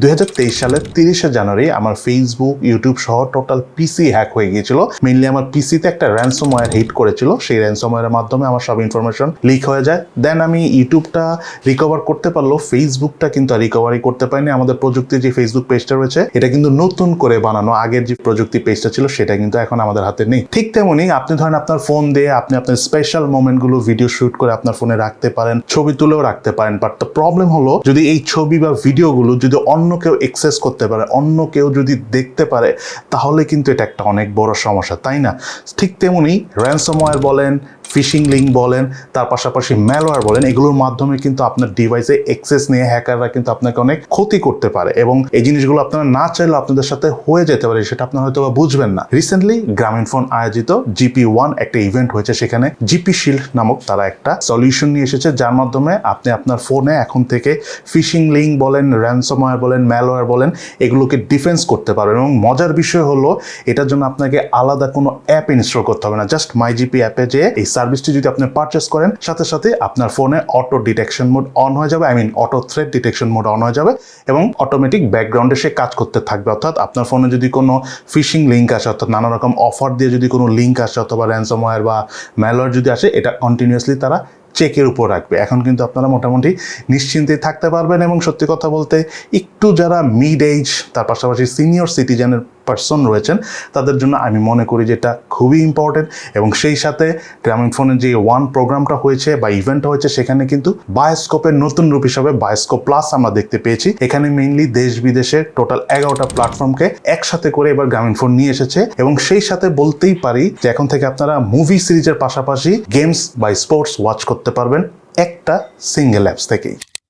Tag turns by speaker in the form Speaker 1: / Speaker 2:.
Speaker 1: দুই হাজার তেইশ সালের তিরিশে জানুয়ারি আমার ফেসবুক ইউটিউব সহ টোটাল পিসি হ্যাক হয়ে গিয়েছিল। মেইনলি আমার পিসিতে একটা র্যানসম ওয়ার হিট করেছিল। সেই র্যানসম ওয়ারের মাধ্যমে আমার সব ইনফরমেশন লিক হয়ে যায়। দেন আমি ইউটিউবটা রিকভার করতে পারলেও ফেসবুকটা কিন্তু রিকভারি করতে পারিনি। আমাদের প্রযুক্তির যে ফেসবুক পেজটা রয়েছে, এটা কিন্তু নতুন করে বানানো, আগের যে প্রযুক্তি পেজটা ছিল, সেটা কিন্তু এখন আমাদের হাতে নেই। ঠিক তেমনি আপনি ধরেন আপনার ফোন দিয়ে আপনি আপনার স্পেশাল মোমেন্টগুলো ভিডিও শুট করে আপনার ফোনে রাখতে পারেন, ছবি তুলেও রাখতে পারেন। বাট প্রবলেম হলো, যদি এই ছবি বা ভিডিওগুলো যদি অন্য কেউ এক্সেস করতে পারে, অন্য কেউ যদি দেখতে পারে, তাহলে কিন্তু এটা একটা অনেক বড় সমস্যা, তাই না? ঠিক তেমনি র্যানসমওয়্যার বলেন ফিশিং লিঙ্ক বলেন, তার পাশাপাশি ম্যালওয়্যার বলেন, এগুলোর মাধ্যমে কিন্তু আপনার ডিভাইসে এক্সেস নিয়ে হ্যাকাররা কিন্তু আপনাকে অনেক ক্ষতি করতে পারে এবং এই জিনিসগুলো আপনারা না চাইলে আপনাদের সাথে হয়ে যেতে পারে, সেটা আপনারা হয়তো বুঝবেন না। রিসেন্টলি গ্রামীণ ফোন আয়োজিত জিপি ওয়ান একটা ইভেন্ট হয়েছে, সেখানে জিপি শিল্ড নামক তারা একটা সলিউশন নিয়ে এসেছে, যার মাধ্যমে আপনি আপনার ফোনে এখন থেকে ফিশিং লিঙ্ক বলেন র্যানসমওয়্যার বলেন ম্যালওয়্যার বলেন, এগুলোকে ডিফেন্স করতে পারবেন এবং মজার বিষয় হলো, এটার জন্য আপনাকে আলাদা কোনো অ্যাপ ইনস্টল করতে হবে না জাস্ট মাই জিপি অ্যাপে যে এই সার্ভিসটি যদি আপনি পারচেস করেন, সাথে সাথে আপনার ফোনে অটো ডিটেকশন মোড অন হয়ে যাবে I mean auto threat detection mode on হয়ে যাবে এবং অটোমেটিক ব্যাকগ্রাউন্ডে সে কাজ করতে থাকবে। অর্থাৎ আপনার ফোনে যদি কোনো ফিশিং লিঙ্ক আসে, অর্থাৎ নানা রকম অফার দিয়ে যদি কোনো লিঙ্ক আসে, অথবা র্যানসমওয়্যার বা ম্যালওয়্যার যদি আসে, এটা কন্টিনিউয়াসলি তারা চেকের উপর রাখবে। এখন কিন্তু আপনারা মোটামুটি নিশ্চিন্তে থাকতে পারবেন এবং সত্যি কথা বলতে, একটু যারা মিড এজ তার পাশাপাশি সিনিয়র সিটিজেনের পার্সন রয়েছেন, তাদের জন্য আমি মনে করি যে এটা খুবই ইম্পর্টেন্ট এবং সেই সাথে গ্রামীণ ফোনের যে ওয়ান প্রোগ্রামটা হয়েছে বা ইভেন্টটা হয়েছে, সেখানে কিন্তু বায়োস্কোপের নতুন রূপ হিসাবে বায়োস্কোপ প্লাস আমরা দেখতে পেয়েছি। এখানে মেইনলি দেশ বিদেশের টোটাল এগারোটা প্ল্যাটফর্মকে একসাথে করে এবার গ্রামীণ ফোন নিয়ে এসেছে এবং সেই সাথে বলতেই পারি যে এখন থেকে আপনারা মুভি সিরিজের পাশাপাশি গেমস বা স্পোর্টস ওয়াচ করতে পারবেন একটা সিঙ্গেল অ্যাপস থেকেই।